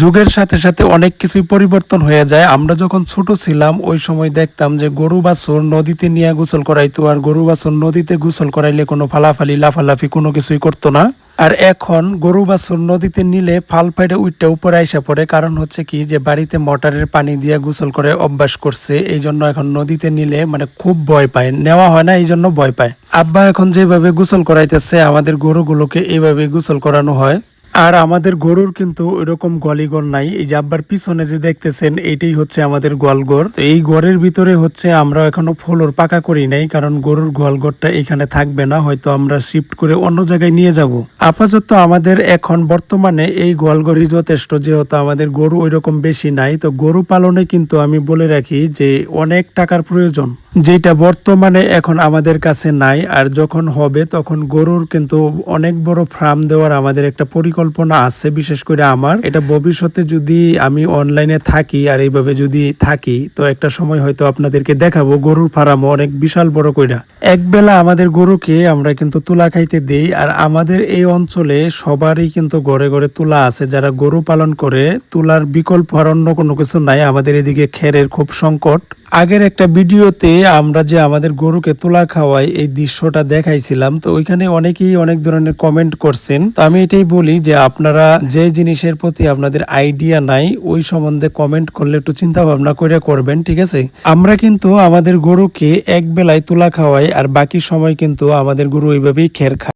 যুগের সাথে সাথে অনেক কিছুই পরিবর্তন হয়ে যায়। আমরা যখন ছোট ছিলাম, ওই সময় দেখতাম যে গরু, বাছুর নদীতে নিয়ে গোসল করাইতো, আর গরু, বাছুর নদীতে গোসল করাইলে কোনো ফালাফালি, লাফালাফি কোনো কিছুই করতো না। আর এখন গরু, বাছুর নদীতে নিলে ফাল ফাইডে উইটটা উপরে আইসা পড়ে। কারণ হচ্ছে কি যে বাড়িতে মোটরের পানি দিয়ে গোসল করে অভ্যাস করছে। এই জন্য এখন নদীতে নিলে মানে খুব ভয় পায়। নেওয়া হয় না, এই জন্য ভয় পায়। আব্বা এখন যেভাবে গোসল করাইতেছে, আমাদের গরুগুলোকে এইভাবে গোসল করানো হয়। আর আমাদের গরুর কিন্তু ওইরকম গলিগর নাই। এই যে আব্বার পিছনে যে দেখতেছেন, এইটাই হচ্ছে আমাদের গোয়ালঘর তো এই ঘরের ভিতরে হচ্ছে আমরা এখনও ফ্লোর পাকা করি নাই, কারণ গরুর গোয়ালঘরটা এখানে থাকবে না, হয়তো আমরা শিফট করে অন্য জায়গায় নিয়ে যাব। আপাতত আমাদের এখন বর্তমানে এই গোয়ালঘরই যথেষ্ট, যেহেতু আমাদের গরু ওইরকম বেশি নাই। তো গরু পালনে কিন্তু আমি বলে রাখি যে অনেক টাকার প্রয়োজন, যেটা বর্তমানে এখন আমাদের কাছে নাই। আর যখন হবে, তখন গরুর কিন্তু অনেক বড় ফার্ম দেওয়ার আমাদের একটা পরিকল্পনা আছে, বিশেষ করে আমার। এটা ভবিষ্যতে যদি আমি অনলাইনে থাকি আর এইভাবে যদি থাকি, তো একটা সময় হয়তো আপনাদেরকে দেখাবো, গরুর ফার্মও অনেক বিশাল বড় কইরা। একবেলা আমাদের গরুকে আমরা কিন্তু তুলা খাইতে দেই আর আমাদের এই অঞ্চলে সবারই কিন্তু ঘরে ঘরে তুলা আছে। যারা গরু পালন করে, তুলার বিকল্প আর অন্য কোনো কিছু নাই। আমাদের এদিকে খেরের খুব সংকট। আগের একটা ভিডিওতে আমরা যে আমাদের গরুকে তুলা খাওয়াই, এই দৃশ্যটা দেখাইছিলাম। তো ওইখানে অনেকেই অনেক ধরনের কমেন্ট করছেন। তো আমি এটাই বলি যে আপনারা যে জিনিসের প্রতি আপনাদের আইডিয়া নাই, ওই সম্বন্ধে কমেন্ট করলে একটু চিন্তা ভাবনা করে করবেন, ঠিক আছে? আমরা কিন্তু আমাদের গরুকে এক বেলায় তুলা খাওয়াই আর বাকি সময় কিন্তু আমাদের গরু ওইভাবেই খের খায়।